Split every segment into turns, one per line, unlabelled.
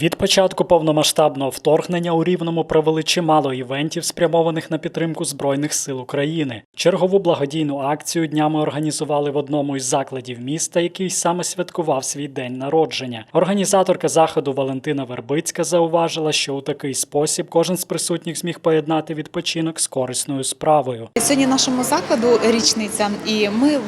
Від початку повномасштабного вторгнення у Рівному провели чимало івентів, спрямованих на підтримку Збройних сил України. Чергову благодійну акцію днями організували в одному із закладів міста, який саме святкував свій день народження. Організаторка заходу Валентина Вербицька зауважила, що у такий спосіб кожен з присутніх зміг поєднати відпочинок з корисною справою.
Сьогодні нашому закладу річниця, і ми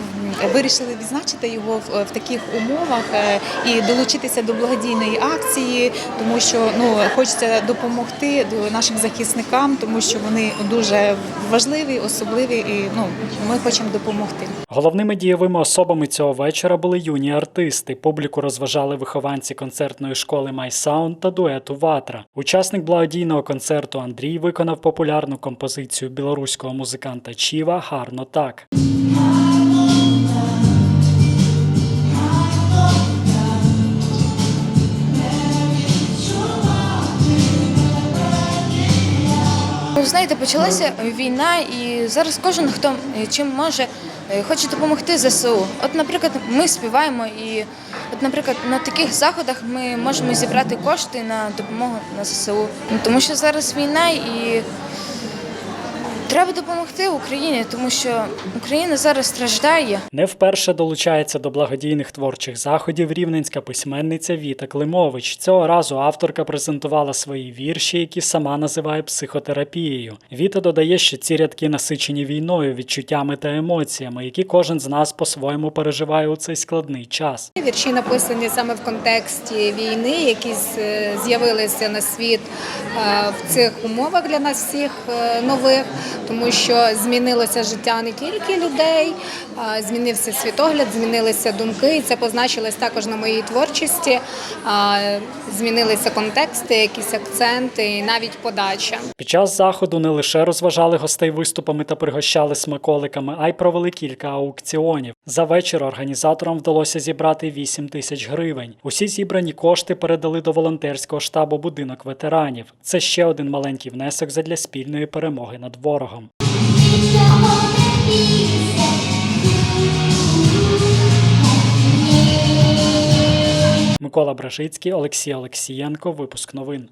вирішили відзначити його в, таких умовах е, і долучитися до благодійної акції, тому що ну хочеться допомогти нашим захисникам, тому що вони дуже важливі, особливі, і ну ми хочемо допомогти.
Головними дієвими особами цього вечора були юні артисти. Публіку розважали вихованці концертної школи MySound та дуету Ватра. Учасник благодійного концерту Андрій виконав популярну композицію білоруського музиканта Чіва Гарно так.
Ви знаєте, почалася війна, і зараз кожен, хто е, чим може, е, хоче допомогти ЗСУ. От, наприклад, ми співаємо, і от, наприклад, на таких заходах ми можемо зібрати кошти на допомогу на ЗСУ. Тому що зараз війна і треба допомогти Україні, тому що Україна зараз страждає.
Не вперше долучається до благодійних творчих заходів рівненська письменниця Віта Климович. Цього разу авторка презентувала свої вірші, які сама називає психотерапією. Віта додає, що ці рядки насичені війною, відчуттями та емоціями, які кожен з нас по-своєму переживає у цей складний час.
Вірші написані саме в контексті війни, які з'явилися на світ е, в цих умовах для нас всіх е, нових, тому що змінилося життя не тільки людей, змінився світогляд, змінилися думки, і це позначилось також на моїй творчості. Змінилися контексти, якісь акценти і навіть подача.
Під час заходу не лише розважали гостей виступами та пригощали смаколиками, а й провели кілька аукціонів. За вечір організаторам вдалося зібрати 8 тисяч гривень. Усі зібрані кошти передали до волонтерського штабу будинок ветеранів. Це ще один маленький внесок задля спільної перемоги над ворогом. Микола Бражицький, Олексій Олексієнко. Випуск новин.